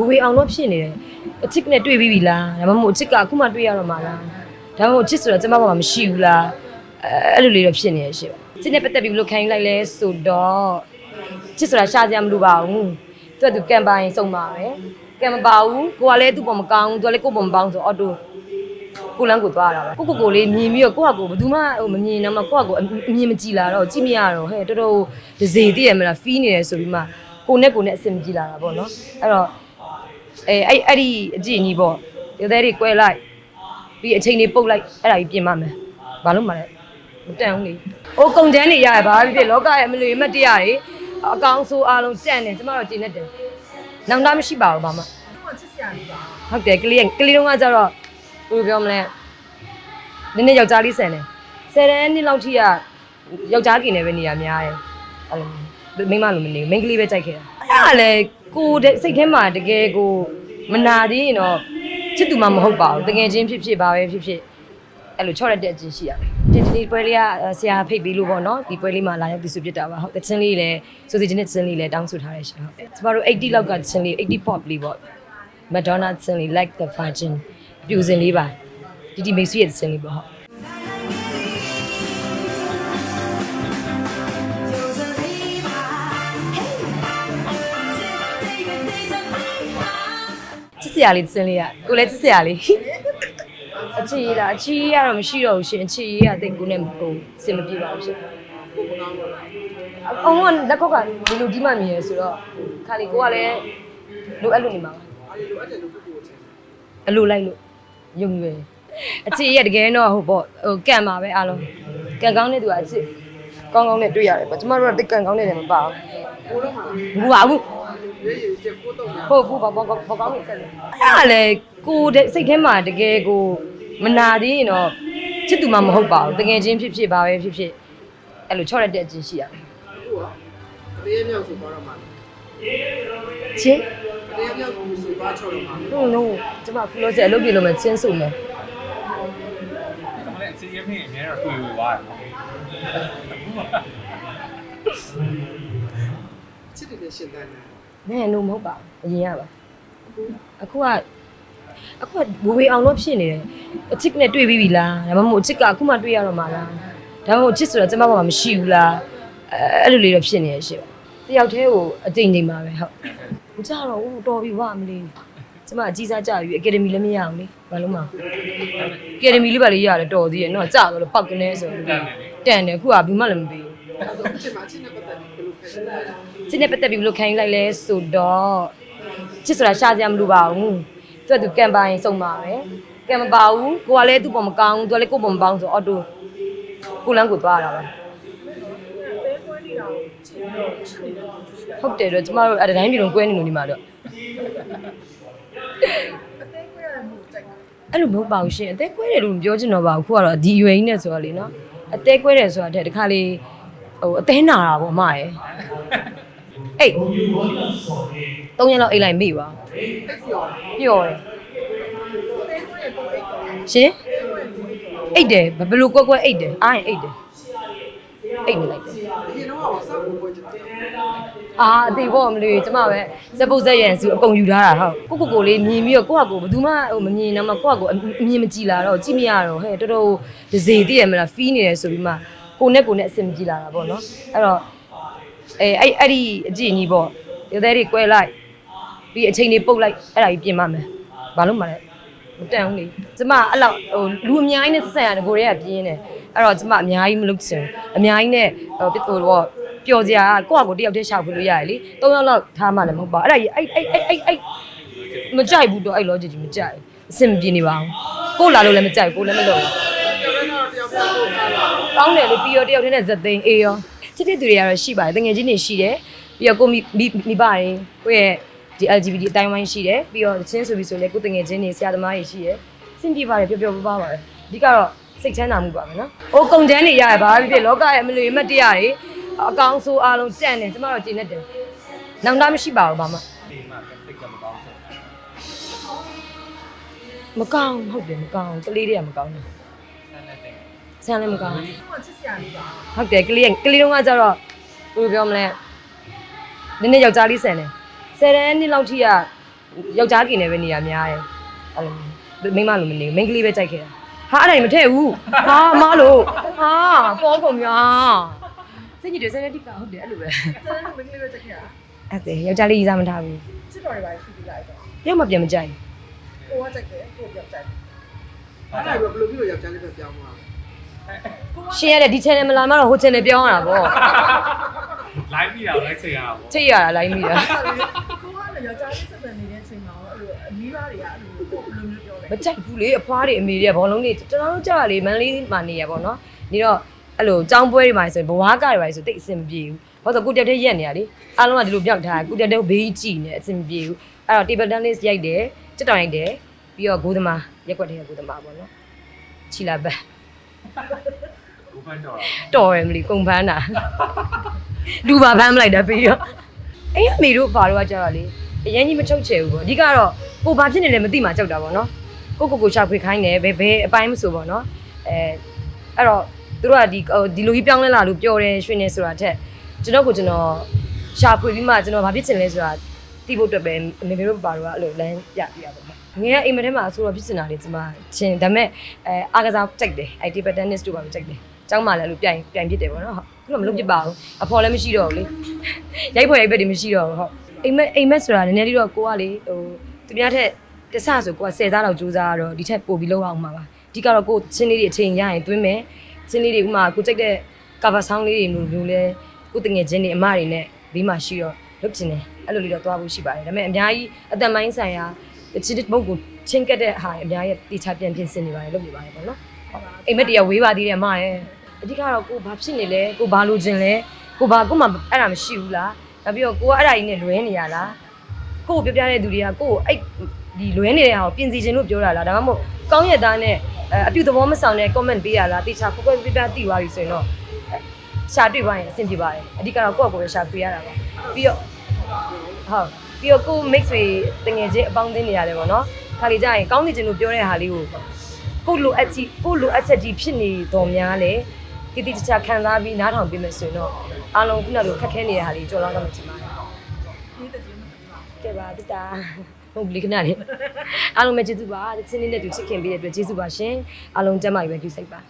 ဝေဝေအောင်တော့ဖြစ်နေတယ်အချစ်နဲ့တွေ့ပြီးပြီလားဒါမှမဟုတ်အချစ်ကအခုမှတွေ့ရတော့မှာလားဒါမှမဟုတ်အချစ်ဆိုတော့ကျမဘာမှမရှိဘူးလားအဲအဲ့လိုလေးတော့ဖြစ်နေရရှိပါချစ်နဲ့ပတ်သက်ပြီးဘယ်လိုခံယူလိုက်လဲဆိုတော့ချစ်ဆိုတာရှာစရာမလိုပါဘူးသူကသူကမ်ပိုင်စုံပါပဲကမ်မပါဘူးကိုကလည်းသူ့ပေါ်မကောင်းဘူးသူကလည်းကိုယ့်ပေါ်မပေါင်းဆိုအော်တိုကိုလန်းကိုသွားတာပါကိုကိုကိုလေးမြင်ပြီးတော့ကိုကကိုဘယ်သူမှဟိုမမြင်တော့မှကိုကကိုအမြင်မကြည့်လာတော့ကြည့်မရတော့ဟဲ့တော်တော်ဒဇေတည်ရမလားဖီးနေတယ်ဆိုပြီးမှကိုနဲ့ကိုနဲ့အဆင်မကြည့်လာတာပေါ့နော်အဲ့တော့ အဲအဲ့အဲ့ဒီအကြည့်ကြီးပေါ့ရသေးတွေကွဲလိုက်ပြီးအချိန်တွေပုတ်လိုက်အဲ့ဒါကြီးပြင်ပါမယ်ဘာလို့မလဲမတန်ဘူးလေဟိုကုံတန်းတွေရရပါဖြစ်ဖြစ်လောကရဲ့အမလို့ရမတ်တရားတွေအကောင်ဆိုအားလုံးတန့်တယ်ကျမတို့ကျင်းနေတယ်နောင်တမရှိပါဘူးဘာမှဟုတ်တယ်ကလေးကလေးတုန်းကကျတော့ဘယ်လိုပြောမလဲနည်းနည်းယောက်ျားလေးဆန်တယ်ဆယ်တန်းနှစ်လောက်ထိကယောက်ျားကင်နေပဲနေရများတယ်အဲ့လိုမိန်းမလိုမနေဘူးမိန်းကလေးပဲကြိုက်ခဲ့တာအဲ့ဒါလေ ကိုယ်စိတ်ထဲမှာတကယ်ကိုမနာသေးရင်တော့ချစ်သူမှမဟုတ်ပါဘူးတကယ်ချင်းဖြစ်ဖြစ်ပါပဲဖြစ်ဖြစ်အဲ့လိုချော့ရတဲ့အချင်းရှိရတယ်ဒီဒီပွဲလေးကဆရာဖိတ်ပြီးလို့ပေါ့နော်ဒီပွဲလေးမှာလာရောက်ပြီးစုပြစ်တာပါဟုတ်တချင်းလေးလည်းဆိုစီချင်းတဲ့ချင်းလေးလည်းတောင်းဆိုထားရရှင်ဟုတ်ကျမတို့80လောက်ကချင်းလေး80 pop လေးပေါ့ Madonna ချင်းလေး like the virgin ပြူစင်လေးပါဒီဒီမိတ်ဆွေရဲ့ချင်းလေးပေါ့ဟုတ် ချစ်စရာလေးသင်းလေးอ่ะကိုလည်းချစ်စရာလေးအချီရတာအချီရတော့မရှိတော့ဘူးရှင်အချီရတိတ်ကိုနဲ့ဟိုစင်မပြေပါဘူးရှင်အုံးကလက်ခောက်ကဒီလိုဒီမှမြင်ရဆိုတော့ခါလီကိုကလည်းလိုအပ်လို့နေမှာပါအလိုလိုက်လို့ယုံရွယ်အချီရတကယ်တော့ဟိုပေါ့ဟိုကံပါပဲအားလုံးကံကောင်းတဲ့သူကအချစ်ကောင်းကောင်းနဲ့တွေ့ရတယ်ပေါ့ကျမတို့ကတိတ်ကံကောင်းနေတယ်မပါဘူးဘူးပါဘူး ဟုတ်ဘူးဘာဘာဘာဘာကောင်းနေချက်လဲအဲ့ဒါလေကိုတဲ့စိတ်ထဲမှာတကယ်ကိုမနာသေးရင်တော့ချစ်သူမှမဟုတ်ပါဘူးတကယ်ချင်းဖြစ်ဖြစ်ပါပဲဖြစ်ဖြစ်အဲ့လိုချော့ရတဲ့အချင်းရှိရတယ်တရေမြောက်ဆိုသွားတော့မှာချင်းတရေမြောက်ဆိုသွားချော်တော့မှာဟုတ်လို့ကျမဖလို့စဲအလုပ်ပြေလို့မချင်းစုမယ်ဒါမှလည်းစီးရင်းဖြစ်အများတော့တွေ့ဝေသွားတယ်ချစ်တယ်နဲ့ရှင်တန်း တယ်နဲလို့မဟုတ်ပါဘူးအရင်ကပါအခုကအခုကဝေဝေအောင်တော့ဖြစ်နေတယ်အချစ်နဲ့တွေ့ပြီးပြီလားဒါမှမဟုတ်အချစ်ကအခုမှတွေ့ရတော့မှာလားဒါမှမဟုတ်ချစ်ဆိုတော့ကျမဘာမှမရှိဘူးလားအဲအဲ့လိုလေးတော့ဖြစ်နေရရှင့်တယောက်တည်းကိုအတိမ်တိမ်ပါပဲဟုတ်မကြတော့ဘူးတော်ပြီဝမလေးကျမအကြီးစားကြပြီအကယ်ဒမီလည်းမရအောင်လေဘာလို့မအကယ်ဒမီလေးပါလေးရတယ်တော်သေးရဲ့နော်ကြာတော့ပောက်ကနေဆိုတန်တယ်အခုကဘူးမှလည်းမပေးဘူးချစ်မှာချစ်နဲ့ပတ်သက်ပြီး ဘယ်လိုခံလဲချစ်နဲ့ပတ်သက်ပြီးဘယ်လိုခံယူလိုက်လဲဆိုတော့ချစ်ဆိုတာရှာစရာမလိုပါဘူးသူကသူကမ်ပိုင်စုံပါပဲကမ်မပါဘူးကိုကလည်းသူ့ပေါ်မကောင်းဘူးသူကလည်းကိုယ့်ပေါ်မပေါင်းဆိုအော်တိုကိုလန်းကိုသွားတာပါဟုတ်တယ်တော့ကျမတို့အဲ့ဒါတိုင်းပြည်လုံးကွဲနေလို့ဒီမှာတော့အဲ့လိုမဟုတ်ပါဘူးရှင်အသေးကွဲတယ်လို့မပြောချင်တော့ပါဘူးခုကတော့ဒီအရွယ်ကြီးနဲ့ဆိုတော့လေနော်အသေးကွဲတယ်ဆိုတာတဲ့တခါလေ ဟိုအသေးနာတာပေါ့အမရယ်အေးသုံးရက်လောက်အိတ်လိုက်မိပါပျော်တယ်ရှင်အိတ်တယ်ဘယ်လိုကွက်ကွက်အိတ်တယ်အားရင်အိတ်တယ်အိတ်နေလိုက်တယ်ဒီတော့ဆောက်ဖို့ပွဲချစ်တယ်အာအသေးပေါ့မလို့ကျမပဲဇက်ပုတ်ဇက်ရန်စုအကုန်ယူထားတာဟုတ်ကိုကိုကိုလေးမြင်ပြီးတော့ကိုကကိုဘယ်သူမှဟိုမမြင်တော့မှကိုကကိုအမြင်မကြည့်လာတော့ကြည့်မရတော့ဟဲ့တော်တော်ဒဇေတည်ရမလားဖီးနေတယ်ဆိုပြီးမှ ကိုနဲ့ကိုနဲ့အဆင်မကြည့်လာတာပေါ့နော်အဲ့တော့အဲအဲ့အဲ့ဒီအကြည့်ကြီးပေါ့ရသေးတွေကွဲလိုက်ပြီးအချိန်တွေပုတ်လိုက်အဲ့ဒါကြီးပြင်ပါမယ်ဘာလို့မလဲမတန်ဘူးလေကျမအဲ့လောက်ဟိုလူအများကြီးနဲ့ဆက်ဆက်ရတယ်ကိုရဲကပြင်းတယ်အဲ့တော့ကျမအများကြီးမလုပ်ချင်ဘူးအများကြီးနဲ့ဟိုဟိုတော့ပျော်စရာကိုယ့်အကိုတယောက်တည်းရှာဖွေလို့ရတယ်လေ၃ယောက်လောက်ထားမှလည်းမဟုတ်ပါဘူးအဲ့ဒါကြီးအဲ့အဲ့အဲ့အဲ့အဲ့မကြိုက်ဘူးတော့အဲ့ logic ကြီးမကြိုက်ဘူးအဆင်မပြေနေပါဘူးကိုယ်လာလို့လည်းမကြိုက်ဘူးကိုယ်လည်းမလုပ်ဘူး ကောင်းတယ်လို့ပြီးတော့တယောက်တည်းနဲ့ဇက်သိန်းအေးရောချစ်တဲ့သူတွေကတော့ရှိပါတယ်တငယ်ချင်းတွေရှိတယ်ပြီးတော့ကိုမိမိမိပါတယ်ကိုယ့်ရဲ့ဒီ LGBT အတိုင်းဝိုင်းရှိတယ်ပြီးတော့ချင်းဆိုပြီးဆိုလဲကိုယ်တငယ်ချင်းတွေဆရာသမားတွေရှိတယ်စင်ပြပါတယ်ပျော်ပျော်ပါးပါပါတယ်အဓိကတော့စိတ်ချမ်းသာမှုပါမယ်နော်။အိုးကုံတန်းတွေရရပါပြီဖြစ်လောကရဲ့အမလို့ရမတ်တရားတွေအကောင်ဆိုအားလုံးတန့်တယ်ကျမတို့ကျင်းနေတယ်။နောင်တမရှိပါဘူးဘာမှဒီမှာတိတ်ကမကောင်းဆိုမကောင်းဟုတ်တယ်မကောင်းကလေးတွေကမကောင်းဘူးဆန်းတဲ့ ဆန်းလည်းမကောင်းဟိုချစ်စရာလေးပါဟုတ်တယ်ကလေးကကလေးတုန်းကကျတော့ဘယ်လိုပြောမလဲနည်းနည်းယောက်ျားလေးဆန်တယ်ဆယ်တန်းနှစ်လောက်ထိကယောက်ျားကင်နေပဲနေရများတယ်အဲ့လိုမိန်းမလိုမနေဘူးမိန်းကလေးပဲကြိုက်ခဲ့တာဟာအဲ့ဒါကြီးမထည့်ဘူးဟာအမလို့ဟာပေါ်ကုန်များစိတ်ညစ်တယ်စနေတိကဟုတ်တယ်အဲ့လိုပဲဆယ်လို့မင်းကလေးပဲတက်ခဲ့တာအဲ့ဒါယောက်ျားလေးကြီးစားမထားဘူးချစ်တော်တွေပါရှိပြီးလိုက်တော့ပြောမှပြန်မကြိုက်ကိုကတက်ခဲ့ကိုပြောက်တက်အဲ့ဒါဘယ်လိုပြီးတော့ယောက်ျားလေးပဲပြောင်းသွား ရှင်းရတဲ့ဒီ channel မလာမှတော့ဟို channel ပြောင်းရတာပေါ့ live ပြီးတာလိုက်ချိန်ရတာပေါ့ချိတ်ရတာလိုက်မိတာကိုကလည်းယောက်ျားလေးဆက်ဆံနေတဲ့အချိန်မှာအဲ့လိုအမီးသားတွေကအဲ့လိုဘယ်လိုမျိုးပြောလဲမကြိုက်ဘူးလေအဖွားတွေအမေတွေကဘောလုံးတွေကျွန်တော်တို့ကြာလေမန်လေးမှာနေရပေါ့နော်နေတော့အဲ့လိုចောင်းပွဲတွေမှာဆိုရင်ဘဝကတွေပါဆိုတိတ်အဆင်မပြေဘူးဘာလို့ဆိုကိုတက်တဲ့ရက်နေရလေအားလုံးကဒီလိုပြောက်ထားကိုတက်တဲ့ဘေးကြည့်နေအဆင်မပြေဘူးအဲ့တော့ table tennis ရိုက်တယ်တက်တောင်ရိုက်တယ်ပြီးတော့ဂိုးသမားရက်ွက်တဲ့ဂိုးသမားပေါ့နော်ချီလာဘက် ကိုဖန်တော့တော်ရယ်မလီကုံဖန်းတာလူပါဖမ်းမလိုက်တာပြီးတော့အဲ့အမေတို့ဘာလို့ကကြာတော့လေအရင်ကြီးမချုပ်ချယ်ဘူးပေါ့အဓိကတော့ကိုဘာဖြစ်နေလဲမသိမှကြောက်တာပေါ့နော်ကိုကိုကိုရှာဖွေခိုင်းတယ်ဘယ်ဘယ်အပိုင်းမဆိုပေါ့နော်အဲအဲ့တော့သူတို့ကဒီဟိုဒီလိုကြီးပြောင်းလဲလာလို့ပြောတယ်ရွှေနေဆိုတာထက်ကျွန်တော်ကိုကျွန်တော်ရှာဖွေပြီးမှကျွန်တော်ဘာဖြစ်ချင်လဲဆိုတာ သိဖို့အတွက်ပဲအမေမေတို့ဘာလို့ကအဲ့လိုလမ်းပြပြပါပေါ့ငယ်ကအိမ်မထဲမှာအဆိုတော့ဖြစ်ချင်တာလေကျွန်မချင်းဒါပေမဲ့အဲအားကစားကြိုက်တယ် IT tennis တို့ပါကြိုက်တယ်ကျောင်းမှာလည်းလို့ပြိုင်ပြိုင်ဖြစ်တယ်ပေါ့နော်ဟုတ်ခုတော့မလုပ်ဖြစ်ပါဘူးအဖော်လည်းမရှိတော့ဘူးလေရိုက်ဖွယ်ရိုက်ဘက်တွေမရှိတော့ဘူးဟုတ်အိမ်မက်အိမ်မက်ဆိုတာနည်းနည်းလေးတော့ကိုကလေဟိုသူများထက်တဆဆိုကိုက10စားတော့ကြိုးစားတော့ဒီထက်ပိုပြီးလောက်အောင်မှာပါအဓိကတော့ကိုချင်းလေးတွေအချိန်ရရင်သွင်းမယ်ချင်းလေးတွေဥမာကိုကြိုက်တဲ့ cover song လေးတွေမျိုးမျိုးလဲကိုတငယ်ချင်းတွေအမတွေနဲ့ဘေးမှာရှိတော့ လုပ်ချင်တယ်အဲ့လိုလေးတော့သွားဖို့ရှိပါတယ်ဒါပေမဲ့အများကြီးအသက်ပိုင်းဆိုင်ရာချစ်တဲ့ဘုတ်ကိုချင်းကက်တဲ့ဟာတွေအများကြီးတေချာပြန်ပြင်ဆင်နေပါတယ်လုပ်နေပါတယ်ပေါ့နော်အိမ်မက်တရဝေးပါသေးတယ်အမရဲ့အဓိကတော့ကိုဘာဖြစ်နေလဲကိုဘာလိုချင်လဲကိုဘာကိုမှအဲ့ဒါမရှိဘူးလားနောက်ပြီးတော့ကိုကအဲ့ဒါကြီးနဲ့လွဲနေရလားကိုကိုပြောပြတဲ့သူတွေကကိုကိုအဲ့ဒီလွဲနေတဲ့ဟာကိုပြင်စီခြင်းလို့ပြောတာလားဒါမှမဟုတ်ကောင်းရသားနဲ့အပြုသဘောမဆောင်တဲ့ comment ပေးရလားတေချာကိုကိုပြပြတိသွားပြီဆိုရင်တော့ ရှာတွေ့ပါရင်အဆင်ပြေပါတယ်အဓိကတော့ကိုယ့်ကိုယ်ကိုရှာပေးရတာပါပြီးတော့ဟုတ်ပြီးတော့ကို mix တွေတငယ်ချင်းအပေါင်းအသင်းနေရတယ်ပေါ့နော်ခါလေကြာရင်ကောင်းနေခြင်းလို့ပြောတဲ့ဟာလေးကိုကိုလိုအပ်ကြီးကိုလိုအပ်ချက်ကြီးဖြစ်နေတော်များလေတိတိကျကျခံစားပြီးနားထောင်ပေးမယ်ဆိုရင်တော့အားလုံးခုနလိုခက်ခဲနေတဲ့ဟာတွေကြော်တော့တော့မချင်ပါဘူးဒီတည်းမပြောကဲပါတတာဟုတ်ပြီခဏလေးအားလုံးပဲကျေးဇူးပါချင်းလေးနဲ့တူချစ်ခင်ပေးတဲ့အတွက်ကျေးဇူးပါရှင်အားလုံးကျမ်းမာရေးပဲကြည့်စိတ်ပါ